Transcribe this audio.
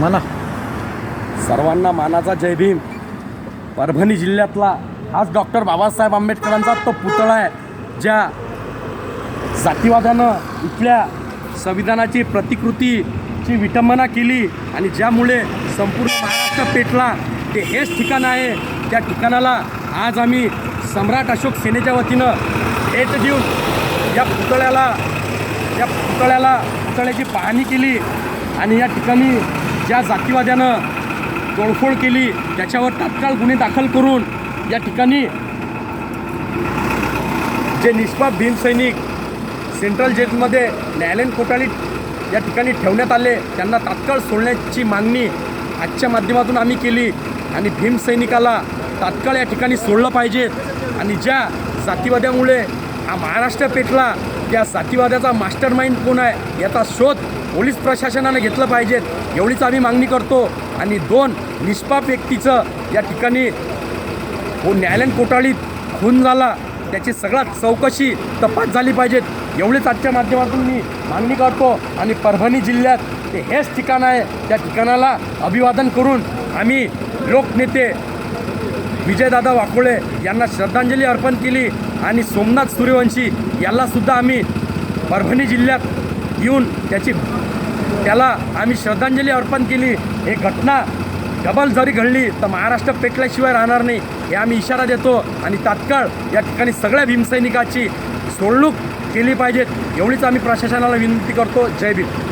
म्हणा सर्वांना मानाचा जय भीम. परभणी जिल्ह्यातला हाच डॉक्टर बाबासाहेब आंबेडकरांचा तो पुतळा आहे ज्या जातीवादानं इथल्या संविधानाची प्रतिकृतीची विटंबना केली आणि ज्यामुळे संपूर्ण महाराष्ट्र पेटला. ते हेच ठिकाण आहे. त्या ठिकाणाला आज आम्ही सम्राट अशोक सेनेच्या वतीनं भेट देऊन या पुतळ्याला या पुतळ्याला पुतळ्याची पाहणी केली आणि या ठिकाणी ज्या जातीवाद्यानं तोडफोड केली त्याच्यावर तात्काळ गुन्हे दाखल करून या ठिकाणी जे निष्पाप भीमसैनिक सेंट्रल जेलमध्ये न्यायालयीन कोठालीत या ठिकाणी ठेवण्यात आले त्यांना तात्काळ सोडण्याची मागणी आजच्या माध्यमातून आम्ही केली आणि भीमसैनिकाला तात्काळ या ठिकाणी सोडलं पाहिजे. आणि ज्या जातीवाद्यामुळे हा महाराष्ट्र पेटला त्या साथीवादाचा मास्टर माइंड कोण आहे याचा शोध पोलीस प्रशासनानं घेतलं पाहिजेत एवढीच आम्ही मागणी करतो. आणि दोन निष्पाप व्यक्तीचं या ठिकाणी हो न्यायालयीन कोटाळीत खून झाला. त्याची सगळ्यात चौकशी तपास झाली पाहिजेत. एवढीच आजच्या माध्यमातून मी मागणी करतो. आणि परभणी जिल्ह्यात ते हेच ठिकाण आहे. त्या ठिकाणाला अभिवादन करून आम्ही लोकनेते विजयदादा वाकोळे यांना श्रद्धांजली अर्पण केली आणि सोमनाथ सूर्यवंशी यालासुद्धा आम्ही परभणी जिल्ह्यात येऊन त्याची त्याला आम्ही श्रद्धांजली अर्पण केली. हे घटना डबल जरी घडली तर महाराष्ट्र पेटल्याशिवाय राहणार नाही हे आम्ही इशारा देतो. आणि तात्काळ या ठिकाणी सगळ्या भीमसैनिकाची सोडणूक केली पाहिजेत एवढीच आम्ही प्रशासनाला विनंती करतो. जय भीम.